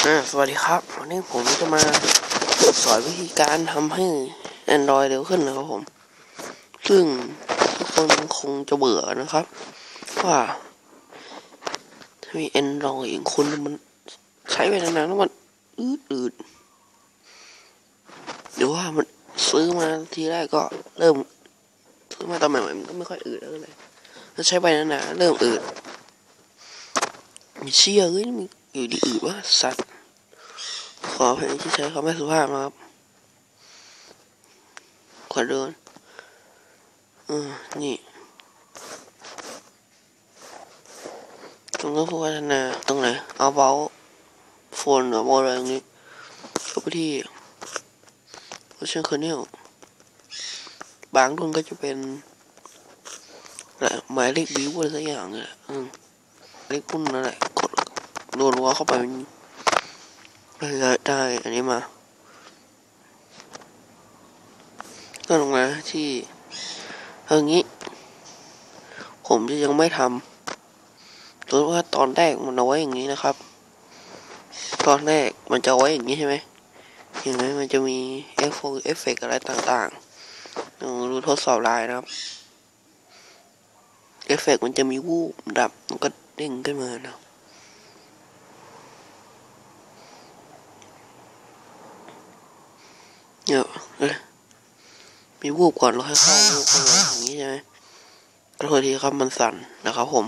สวัสดีครับวันนี้ผมจะมาสอนวิธีการทำให้ Android เร็วขึ้นนะครับผม ซึ่งทุกคนคงจะเบื่อนะครับ ว่าถ้ามี Android อย่างคุณมันใช้ไปนานๆแล้วมันอืดอืดหรือว่ามันซื้อมาทีแรกก็เริ่ม ซื้อมาตอนใหม่ๆมันก็ไม่ค่อยอืดแล้วเลยแล้วใช้ไปนานๆเริ่มอืดมีเชี่ยเอ้ยมีอยู่ดีอืดว่าสัตว์ ขอเพลงที่ใช้คำไม่สุภาพนะครับ ขอเดินอืมนี่ตรงนี้ผู้พัฒนาตรงไหน เอาเบาโฟนหรือโมอะไรตรงนี้เข้าไปที่โอเชียนคอร์เนลบางรุ่นก็จะเป็นอะไรหมายเลขบิวอะไรสักอย่างเนี่ยอืมเลขรุ่นนั่นแหละกดรัวๆเข้าไปมัน ได้ได้อันนี้มา ก็ลงมาที่เอางี้ ผมจะยังไม่ทำราะว่าตอนแรกมันเอาไว้อย่างนี้นะครับ ตอนแรกมันจะไว้อย่างนี้ใช่ไหมเห็นไหมมันจะมีเอฟเอฟเฟกอะไรต่างๆลองดูทดสอบลายนะครับเอฟเฟกมันจะมีวูบดับมันก็เด้งขึ้นมานะ เนี่ยเอ้ยมีวูบก่อนแล้วค่อยเข้าวูบเข้ามาอย่างนี้ใช่ไหมขอโทษทีครับมันสั่นนะครับผม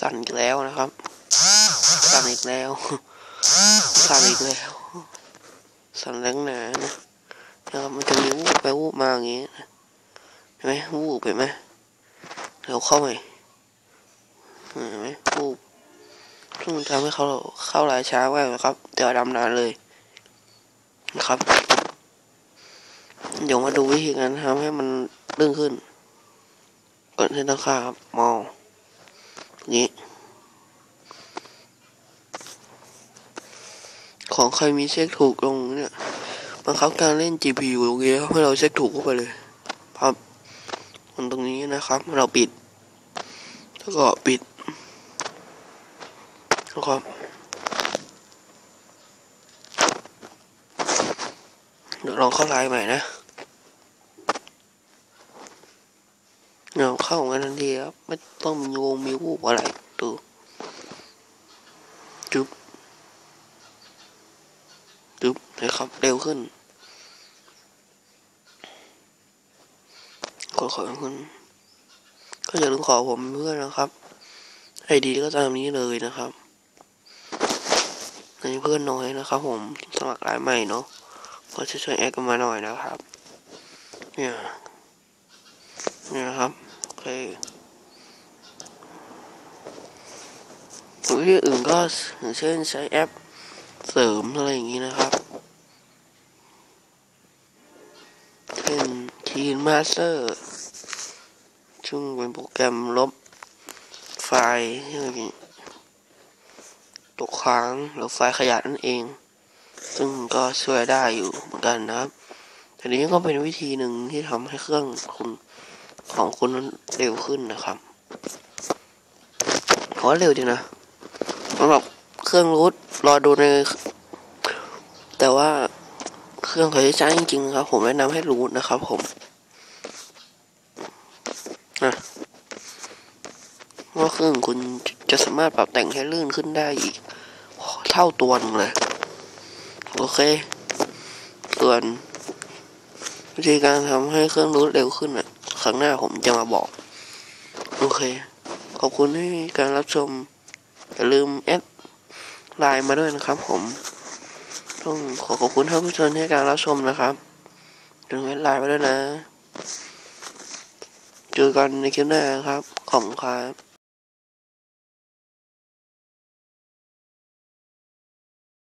สั่นอีกแล้วนะครับ สั่นอีกแล้ว สั่นอีกแล้ว สั่นแรงหนานะนะครับมันจะมีวูบไปวูบมาอย่างนี้เห็นไหมวูบเห็นไหมเดี๋ยวเข้าไปเห็นไหมวูบซึ่งทำให้เขาเข้าหลายช้ามากนะครับ เดี๋ยวดำนานเลยนะครับ เดี๋ยวมาดูวิธีการทำให้มันเรื่องขึ้นก่อนที่ต้องค่าครับมองนี้ของใครมีเช็คถูกลงเนี่ยบังคับการเล่น GPU ตรงนี้ครับให้เราเช็คถูกเข้าไปเลยครับมันตรงนี้นะครับ เราปิด แล้วก็ปิดนะครับเดี๋ยว ลองเข้าไลน์ใหม่นะเดี๋ยวเข้ากันทันทีครับ ไม่ต้องมีงงมีวูบอะไรดูจุ๊บจุ๊บนะครับเร็วขึ้นขอขอบคุณก็อย่าลืมขอผมเพื่อนนะครับไอดีก็ตามนี้เลยนะครับในเพื่อนน้อยนะครับผมสมัครรายใหม่เนาะ ก็ช่วยช่วยแอดกันมาหน่อยนะครับ เนี่ย เนี่ยนะครับโอเควิธีอื่นก็อย่างเช่นใช้แอปเสริมอะไรอย่างนี้นะครับ เช่นคีนมาสเตอร์ซึ่งเป็นโปรแกรมลบไฟล์ที่ตกค้างหรือไฟล์ขยะนั่นเอง ซึ่งก็ช่วยได้อยู่เหมือนกันนะครับแต่นี้ก็เป็นวิธีหนึ่งที่ทำให้เครื่องคุณของคุณเร็วขึ้นนะครับเพราะเร็วจริงนะสำหรับเครื่องรูทรอดูใน แต่ว่าเครื่องเขาใช้ใช้จริงๆครับ ผมแนะนำให้รูทนะครับ ผมนะว่าเครื่องคุณจะสามารถปรับแต่งให้ลื่นขึ้นได้อีก เท่าตัวนึงเลย โอเค ส่วนวิธีการทำให้เครื่องรูทเร็วขึ้นอะครั้งหน้าผมจะมาบอก โอเค ขอบคุณที่การรับชม อย่าลืมแอดไลน์มาด้วยนะครับผม ต้องขอขอบคุณท่านผู้ชมที่การรับชมนะครับอย่าลืมแอดไลน์มาด้วยนะ เจอกันในคลิปหน้าครับ ขอบคุณครับ